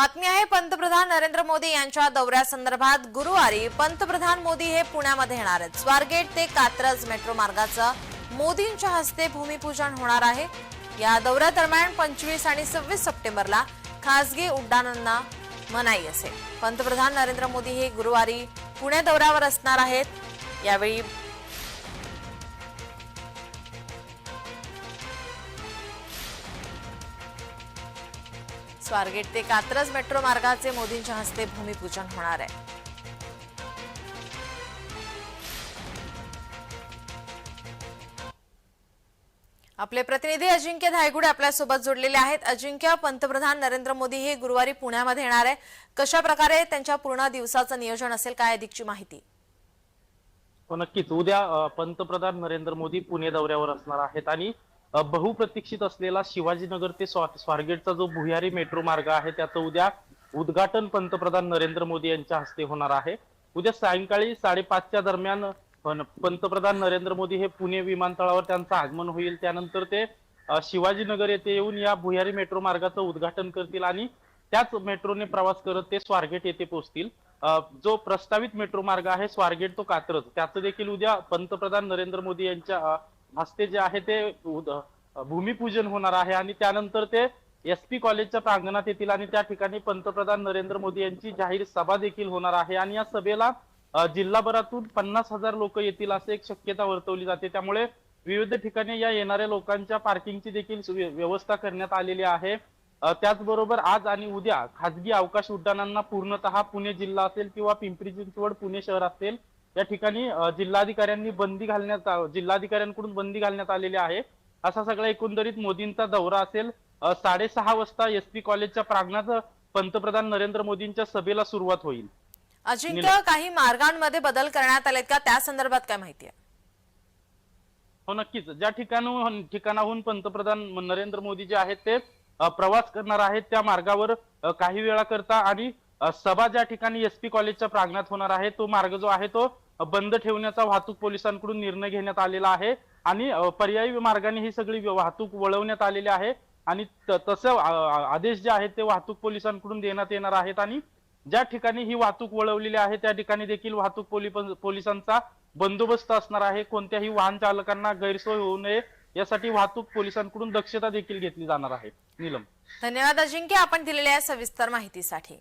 बातमी आहे पंतप्रधान नरेंद्र मोदी यांच्या दौऱ्यासंदर्भात गुरुवारी पंतप्रधान मोदी हे पुण्यामध्ये येणार आहेत स्वारगेट ते कात्रज मेट्रो मार्गाचं मोदींच्या हस्ते भूमिपूजन होणार आहे. या दौऱ्यादरम्यान पंचवीस आणि सव्वीस सप्टेंबरला खासगी उड्डाणांना मनाई असेल. पंतप्रधान नरेंद्र मोदी हे गुरुवारी पुणे दौऱ्यावर असणार आहेत. यावेळी स्वारगेट ते कात्रज मेट्रो मार्गाचे मोदींच्या हस्ते भूमिपूजन होणार आहे. आपले प्रतिनिधी अजिंक्य धायगुडे आपल्यासोबत जोडलेले आहेत. अजिंक्य पंतप्रधान नरेंद्र मोदी हे गुरुवारी पुण्यामध्ये येणार आहे. कशा प्रकारे त्यांच्या पूर्ण दिवसाचं नियोजन असेल काय अधिकची माहिती? हो नक्कीच. उद्या पंतप्रधान नरेंद्र मोदी पुणे दौऱ्यावर असणार आहेत आणि बहुप्रतीक्षित असलेला शिवाजीनगर ते स्वारगेटचा जो भुयारी मेट्रो मार्ग आहे त्याचं उद्या उद्घाटन पंतप्रधान नरेंद्र मोदी यांच्या हस्ते होणार आहे. उद्या सायंकाळी साडेपाचच्या दरम्यान पंतप्रधान नरेंद्र मोदी हे पुणे विमानतळावर त्यांचं आगमन होईल. त्यानंतर ते शिवाजीनगर येथे येऊन या भुयारी मेट्रो मार्गाचं उद्घाटन करतील आणि त्याच मेट्रोने प्रवास करत ते स्वारगेट येथे पोहोचतील. जो प्रस्तावित मेट्रो मार्ग आहे स्वारगेट तो कात्रज. त्याचं देखील उद्या पंतप्रधान नरेंद्र मोदी यांच्या हस्ते जे आहे ते उद- भूमिपूजन होणार आहे आणि त्यानंतर ते एस पी कॉलेजच्या प्रांगणात येतील आणि त्या ठिकाणी पंतप्रधान नरेंद्र मोदी यांची जाहीर सभा देखील होणार आहे आणि या सभेला जिल्हाभरातून पन्नास हजार लोक येतील असे एक शक्यता वर्तवली जाते. त्यामुळे विविध ठिकाणी या येणाऱ्या लोकांच्या पार्किंगची देखील व्यवस्था करण्यात आलेली आहे. त्याचबरोबर आज आणि उद्या खाजगी अवकाश उड्डाणांना पूर्णतः पुणे जिल्हा असेल किंवा पिंपरी चिंचवड पुणे शहर असेल या ठिकाणी जिल्हाधिकाऱ्यांनी बंदी घालण्यात जिल्हाधिकाऱ्यांकडून बंदी घालण्यात आलेली आहे. असा सगळा एकंदरीत मोदींचा दौरा असेल साडेसहा वाजता एस पी कॉलेजच्या प्रांगणात पंतप्रधान नरेंद्र मोदींच्या सभेला सुरुवात होईल. अजिंक्य काही मार्गांमध्ये बदल करण्यात आलेत का? त्या संदर्भात काय माहिती आहे? हो नक्कीच. ज्या ठिकाणाहून ठिकाणाहून पंतप्रधान नरेंद्र मोदी जे आहेत ते प्रवास करणार आहेत त्या मार्गावर काही वेळा करता आणि सभा ज्या ठिकाणी एस पी कॉलेजच्या प्रांगणात होणार आहे तो मार्ग जो आहे तो बंद ठेवण्याचा वाहतूक पोलिसांकडून निर्णय घेण्यात आलेला आहे आणि पर्यायी मार्गाने ही सगळी वाहतूक वळवण्यात आलेली आहे आणि तसं आदेश जे आहेत ते वाहतूक पोलिसांकडून देण्यात येणार आहेत आणि ज्या ठिकाणी ही वाहतूक वळवलेली आहे त्या ठिकाणी देखील वाहतूक पोलिसांचा बंदोबस्त असणार आहे. कोणत्याही वाहन चालकांना गैरसोय होऊ नये यासाठी वाहतूक पोलिसांकडून दक्षता देखील घेतली जाणार आहे. नीलम. धन्यवाद अजिंक्य. आपण दिलेल्या सविस्तर माहितीसाठी.